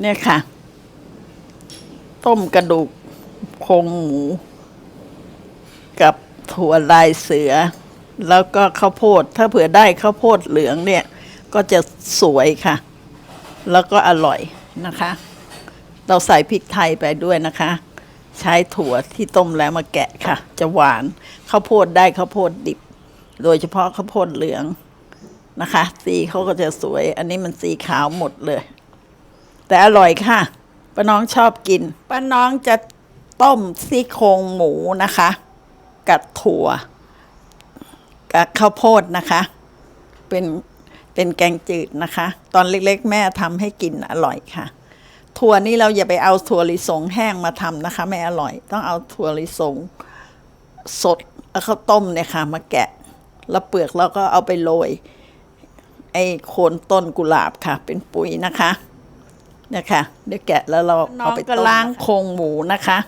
เนี่ยค่ะ ต้มกระดูกโครงหมู กับถั่วลายเสือ แล้วก็ข้าวโพด ถ้าเผื่อได้ข้าวโพดเหลืองเนี่ย ก็จะสวยค่ะ แล้วก็อร่อยนะคะ เราใส่พริกไทยไปด้วยนะคะ ใช้ถั่วที่ต้มแล้วมาแกะค่ะ จะหวานข้าวโพดได้ข้าวโพดดิบ โดยเฉพาะข้าวโพดเหลืองนะคะ สีเขาก็จะสวย อันนี้มันสีขาวหมดเลย แต่อร่อยค่ะป้าน้องชอบกินป้าน้องจะต้มซี่โครงหมูนะคะ กับถั่ว กับข้าวโพดนะคะ เป็นเป็นแกงจืดนะคะ ตอนเล็กๆ แม่ทำให้กินอร่อยค่ะ ถั่วนี่เราอย่าไปเอาถั่วลิสงแห้งมาทำนะคะ ไม่อร่อย ต้องเอาถั่วลิสงสดแล้วข้าวต้มเนี่ยค่ะ มาแกะ แล้วเปลือกเราก็เอาไปโรยไอ้โคนต้นกุหลาบค่ะ เป็นปุ๋ยนะคะ นี่ยค่ะเดี๋ยวแกะแล้วเราเอาไปก็ล้างโครงหมูนะคะ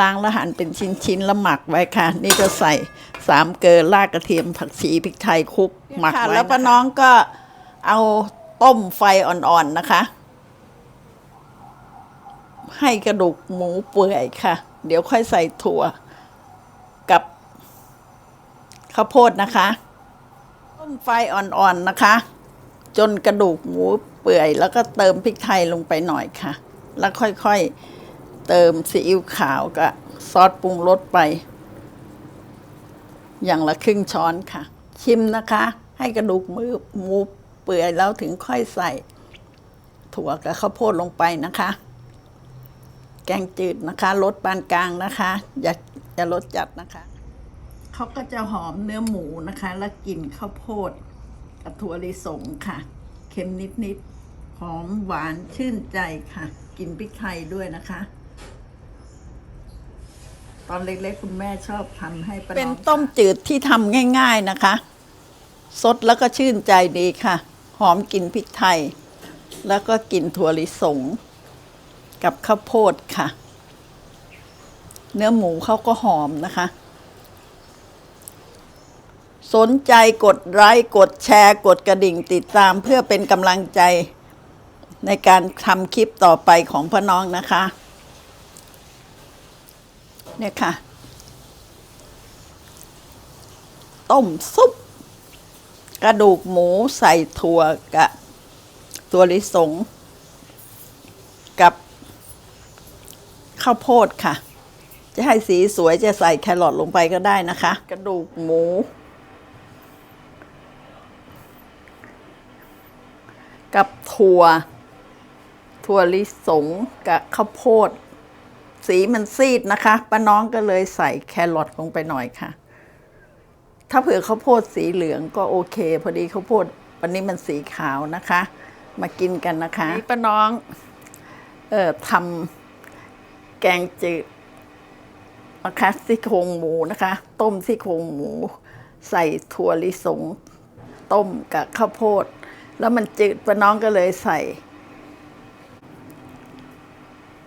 ล้างแล้วหั่นเป็นชิ้นๆแล้วหมักไว้ค่ะ นี่ก็ใส่สามเกลือรากกระเทียมผักชีพริกไทยคลุกหมักไว้แล้วป้าน้องก็เอาต้มไฟอ่อนๆนะคะ ให้กระดูกหมูเปื่อยค่ะ เดี๋ยวค่อยใส่ถั่วกับข้าวโพดนะคะ ต้มไฟอ่อนๆนะคะ จนกระดูกหมูเปื่อย แล้วก็เติมพริกไทยลงไปหน่อยค่ะ แล้วค่อยๆเติมซีอิ๊วขาวกับซอสปรุงรสไป อย่างละครึ่งช้อนค่ะ ชิมนะคะ ให้กระดูกมือหมูเปื่อยแล้วถึงค่อยใส่ ถั่วกับข้าวโพดลงไปนะคะ แกงจืดนะคะรสปานกลางนะคะ อย่าอย่ารสจัดนะคะ เขาก็จะหอมเนื้อหมูนะคะ แล้วกลิ่นข้าวโพด กับถั่วลิสงค่ะ เค็มนิดๆ หอมหวานชื่นใจค่ะ กินพริกไทยด้วยนะคะ ตอนเล็กๆ คุณแม่ชอบทำให้เป็นต้มจืดที่ทำง่าย ๆนะคะ สดแล้วก็ชื่นใจดีค่ะ หอมกลิ่นพริกไทย แล้วก็กลิ่นถั่วลิสง กับข้าวโพดค่ะ เนื้อหมูเขาก็หอมนะคะ สนใจกดไลค์กดแชร์กดกระดิ่งติดตามเพื่อเป็นกำลังใจในการทำคลิปต่อไปของพ่อน้องนะคะ เนี่ยค่ะ ต้มซุป กระดูกหมูใส่ถั่วกับตัวลิสง กับข้าวโพดค่ะ จะให้สีสวยจะใส่แครอทลงไปก็ได้นะคะ กระดูกหมู กับถั่ว ถั่วลิสงกับข้าวโพด สีมันซีดนะคะป้าน้องก็เลยใส่แครอทลงไปหน่อยค่ะ ถ้าเผื่อข้าวโพดสีเหลืองก็โอเค พอดีข้าวโพดวันนี้มันสีขาวนะคะ มากินกันนะคะนี่ป้าน้องเอ่อทำแกงจืดนะคะซี่โครงหมูนะคะ ต้มซี่โครงหมู ใส่ถั่วลิสง ต้มกับข้าวโพด แล้วมันจืดป้าน้องก็เลยใส่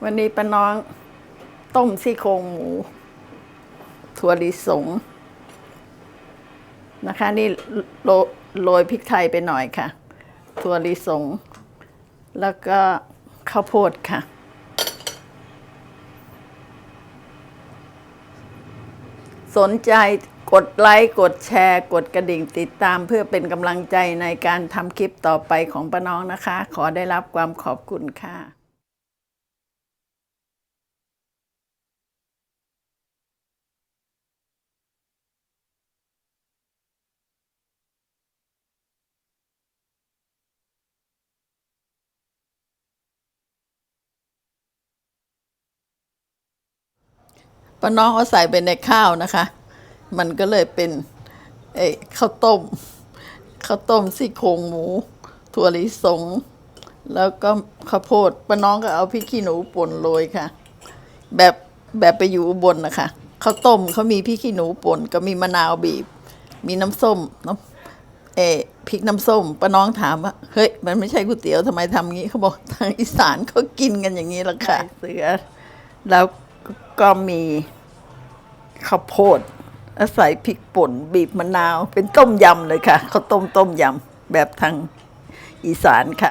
วันนี้ป้าน้อง ต้มซี่โครงหมู ถั่วลิสงนะคะ นี่โรโรยพริกไทยไปหน่อยค่ะ ถั่วลิสง แล้วก็ข้าวโพดค่ะ สนใจ กดไลค์ กดแชร์ กดกระดิ่งติดตามเพื่อเป็นกำลังใจในการทำคลิปต่อไปของป้าน้องนะคะ ขอได้รับความขอบคุณค่ะป้าน้องเอาใส่ไปในข้าวนะคะ มันก็เลยเป็นเอ้ข้าวต้มข้าวต้มซี่โครงหมู ถั่วลิสง แล้วก็ข้าวโพดป้าน้องก็เอาพริกขี้หนูป่นโรยค่ะ แบบแบบไปอยู่อุบนนะคะข้าวต้มเขามีพริกขี้หนูป่นก็มีมะนาวบีบ มีน้ำส้มน้ำเออพริกน้ำส้มป้าน้องถามว่าเฮ้ยมันไม่ใช่ก๋วยเตี๋ยวทำไมทำงี้เขาบอกทางอีสานเขากินกันอย่างนี้ละค่ะเสือแล้วก็มีข้าวโพดแล้ว ใส่พริกป่นบีบมะนาว เป็นต้มยำเลยค่ะข้าวต้มต้มยำแบบทางอีสานค่ะ